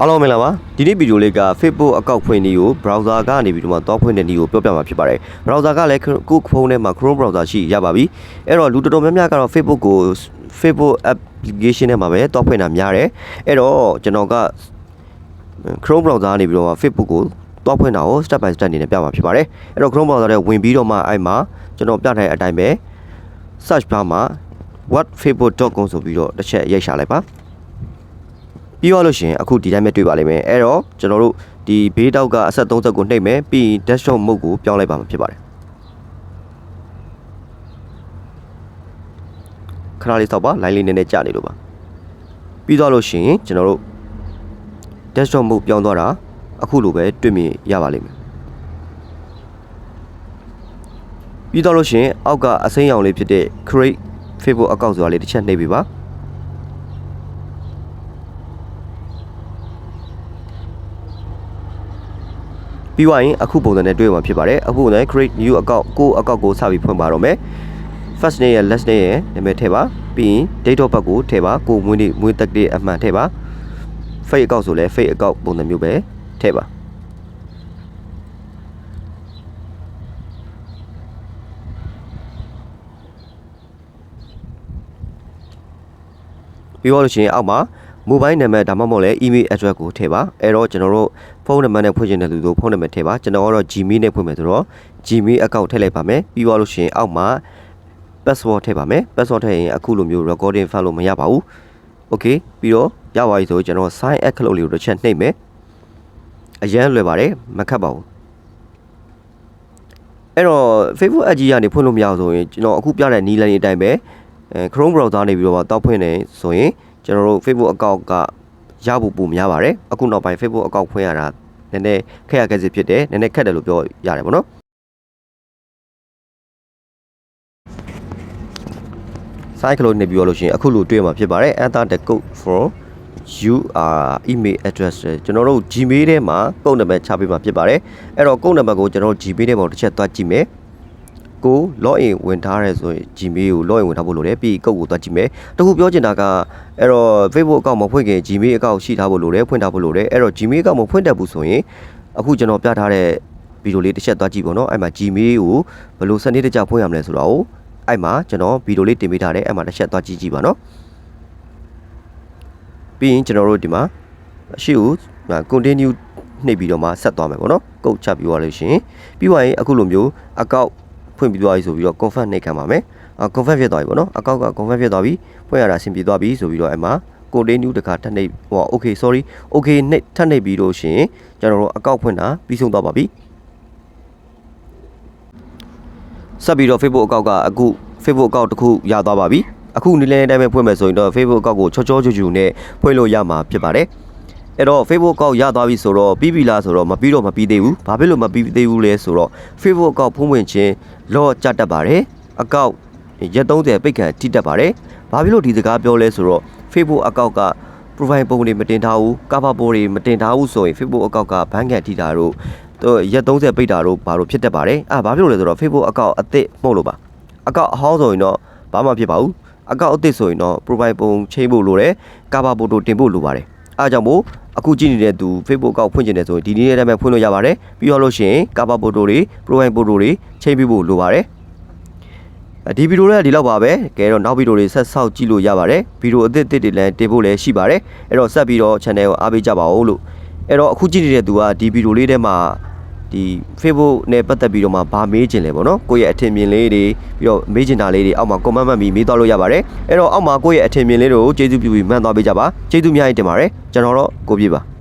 အားလုံးမင်္ဂလာပါဒီနေ့ဗီဒီယိုလေးက Facebook အကောင့်ဖွင့်နည်းကို browser ကနေပြီးတော့မှတောက်ဖွင့်တဲ့နည်းကိုပြောပြမှာဖြစ်ပါတယ် browser ကလည်းကိုယ့်ဖုန်းထဲမှာ Chrome browser ရှိရပါပြီအဲ့တော့လူတော်တော်များများကတော့ Facebook ကို Facebook application ထဲမှာပဲတောက်ဖွင့်တာများတယ်အဲ့တော့ကျွန်တော်က Chrome browser ကနေပြီးတော့မှ Facebook ကိုတောက်ဖွင့်တာကို step by step အနေနဲ့ပြမှာဖြစ်ပါတယ်အဲ့တော့ Chrome browser ထဲဝင်ပြီးတော့မှအဲ့မှာကျွန်တော်ပြထားတဲ့အတိုင်းပဲ search bar မှာ whatfacebook.com ဆိုပြီးတော့တစ်ချက်ရိုက်ရှာလိုက်ပါ ပြီးတော့လို့ရှရင်အခုဒီတိုင်းပဲတွေ့ပါလိမ့်မယ်အဲ့တော့ကျွန်တော်တို့ဒီဘေးတောက်ကအဆက်30ကိုနှိပ်မယ်ပြီးရင် desktop mode ကိုပြောင်းလိုက်ပါမှာဖြစ်ပါတယ်ခဏလေးစောက်ပါ line လေးနည်းနည်းကြာနေလို့ပါပြီးတော့လို့ရှရင်ကျွန်တော်တို့ desktop mode ပြောင်းသွားတာအခုလိုပဲတွေ့မြင်ရပါလိမ့်မယ်ပြီးတော့လို့ရှရင်အောက်ကအစိမ်းရောင်လေးဖြစ်တဲ့ create Facebook account ဆိုတာလေးတစ်ချက်နှိပ်ပေးပါ ပြီးသွားရင်အခုပုံစံနဲ့တွေ့မှာဖြစ်ပါတယ်အခုပုံစံ create new account ကို account ကိုစပြီးဖွင့်ပါတော့မယ် first name ရဲ့ last name ရဲ့နာမည်ထည့်ပါပြီးရင် date of birth ကိုထည့်ပါကိုမွေးနေ့မွေးတက်တဲ့အမှန်ထည့်ပါ fake account ဆိုလဲ fake account ပုံစံမျိုးပဲထည့်ပါပြီးတော့လို့ရှိရင်အောက်မှာ mobile number ဒါမှမဟုတ်လဲ email address ကိုထည့်ပါအဲ့တော့ကျွန်တော်တို့ဖုန်းနံပါတ်နဲ့ဖွင့်ချင်တဲ့လူတို့ဖုန်းနံပါတ်ထည့်ပါကျွန်တော်ကတော့ Gmail နဲ့ဖွင့်မယ်ဆိုတော့ Gmail account ထည့်လိုက်ပါမယ်ပြီးတော့လို့ရှိရင်အောက်မှာ password ထည့်ပါမယ် password ထည့်ရင်အခုလိုမျိုး recording file လို့မရပါဘူး okay ပြီးတော့ရပါပြီဆိုကျွန်တော် sign up လုပ်လေးကိုတစ်ချက်နှိပ်မယ်အရန်လွယ်ပါတယ်မခက်ပါဘူးအဲ့တော့ Facebook app ကြီးကနေဖွင့်လို့မရအောင်ဆိုရင်ကျွန်တော်အခုပြတဲ့နီးလန်လေးအတိုင်းပဲအဲ Chrome browser နေပြီးတော့တောက်ဖွင့်နေဆိုရင် ကျွန်တော်တို့ Facebook account ကရဖို့ပုံများပါတယ်အခုနောက်ပိုင်း Facebook account ဖွင့်ရတာနည်းနည်းခက်ရခက်စစ်ဖြစ်တယ်နည်းနည်းခက်တယ်လို့ပြောရတယ်ပေါ့နော်ဆိုင်ကလို့နေပြီးတော့လို့ရှိရင်အခုလိုတွေ့မှာဖြစ်ပါတယ် enter the code for you are email address ကျွန်တော်တို့ Gmail ထဲမှာကုတ်နံပါတ်ချပေးမှာဖြစ်ပါတယ်အဲ့တော့ကုတ်နံပါတ်ကိုကျွန်တော်တို့ Gmail ထဲမှာတစ်ချက်သွားကြည့်မယ် ကို login ဝင်ထားရဲဆိုရင် Gmail ကို login ဝင်ထားဖို့လိုတယ်ပြီးကုတ်ကိုသွားကြည့်မယ်တခုပြောချင်တာကအဲ့တော့ Facebook account မဖွင့်ခင် Gmail account ရှိထားဖို့လိုတယ်ဖွင့်ထားဖို့လိုတယ်အဲ့တော့ Gmail account မဖွင့်တတ်ဘူးဆိုရင်အခုကျွန်တော်ပြထားတဲ့ဗီဒီယိုလေးတစ်ချက်သွားကြည့်ပေါ့နော်အဲ့မှာ Gmail ကိုဘယ်လိုစနစ်တကျဖွင့်ရမလဲဆိုတော့အဲ့မှာကျွန်တော်ဗီဒီယိုလေးတင်ပေးထားတယ်အဲ့မှာတစ်ချက်သွားကြည့်ကြည့်ပါနော်ပြီးရင်ကျွန်တော်တို့ဒီမှာအရှိကို continue နှိပ်ပြီးတော့မှဆက်သွားမယ်ပေါ့နော်ကုတ်ချပြီးသွားလို့ရှိရင်ပြီးသွားရင်အခုလိုမျိုး account ဖွင့်ပြီးသွားပြီဆိုပြီးတော့ confirm နှိပ်ခံပါမယ်အာ confirm ဖြစ်သွားပြီပေါ့နော် account က confirm ဖြစ်သွားပြီဖွင့်ရတာအဆင်ပြေသွားပြီဆိုပြီးတော့အဲ့မှာ continue တခါထပ်နှိပ်ဟို okay sorry okay နှိပ်ထပ်နှိပ်ပြီးလို့ရှိရင်ကျွန်တော်တို့ account ဖွင့်တာပြီးဆုံးသွားပါပြီဆက်ပြီးတော့ Facebook account ကအခု Facebook account တစ်ခုရသွားပါပြီအခုနေ့လည်တိုင်းပဲဖွင့်မယ်ဆိုရင်တော့ Facebook account ကိုချောချောချူချူနဲ့ဖွင့်လို့ရမှာဖြစ်ပါတယ် အဲ့တော့ Facebook account ရသွားပြီဆိုတော့ပြီးပြီလားဆိုတော့မပြီးတော့မပြီးသေးဘူးဘာဖြစ်လို့မပြီးသေးဘူးလဲဆိုတော့ Facebook account ဖုံးဝင်ခြင်းလော့ကြတတ်ပါတယ် account ရက်30ပိတ်ခံထိတတ်ပါတယ်ဘာဖြစ်လို့ဒီစကားပြောလဲဆိုတော့ Facebook account က profile ပုံတွေမတင်ထားဘူး cover ပုံတွေမတင်ထားဘူးဆိုရင် Facebook account ကဘန်းကန်ထိတာတို့တော့ရက်30ပိတ်တာတို့ဘာလို့ဖြစ်တတ်ပါတယ်အာဘာဖြစ်လို့လဲဆိုတော့ Facebook account အသစ်မှုတ်လို့ပါ account အဟောင်းဆိုရင်တော့ဘာမှဖြစ်ပါဘူး account အသစ်ဆိုရင်တော့ profile ပုံချိန်ဖို့လိုတယ် cover ပုံတို့တင်ဖို့လိုပါတယ်အားကြောင့်မို့ အခုကြည့်နေတဲ့သူ Facebook account ဖွင့်ကျင်တယ်ဆိုရင်ဒီနေ့တည်းမှာဖွင့်လို့ရပါတယ်ပြီးတော့လို့ရှိရင် cover ပုံတို့တွေ profile ပုံတို့တွေချိန်ပြီးဖို့လိုပါတယ်ဒီဗီဒီယိုလေးကဒီလောက်ပါပဲကဲတော့နောက်ဗီဒီယိုတွေဆက်ဆောက်ကြည့်လို့ရပါတယ်ဗီဒီယိုအသစ်အသစ်တွေလည်းတင်ဖို့လည်းရှိပါတယ်အဲ့တော့ဆက်ပြီးတော့ channel ကိုအားပေးကြပါဦးလို့အဲ့တော့အခုကြည့်နေတဲ့သူကဒီဗီဒီယိုလေးထဲမှာ ဒီ Facebook နဲ့ပတ်သက်ပြီးတော့မှဗာမေးခြင်းလဲပေါ့နော်ကိုယ့်ရဲ့အထင်မြင်လေးတွေပြီးတော့မေးချင်တာလေးတွေအောက်မှာ comment မှတ်ပြီးမေးသွားလို့ရပါတယ်အဲ့တော့အောက်မှာကိုယ့်ရဲ့အထင်မြင်လေးတွေကိုကျေးဇူးပြုပြီးမှန်သွားပေးကြပါကျေးဇူးများကြီးတင်ပါတယ်ကျွန်တော်တော့ကိုပြပါ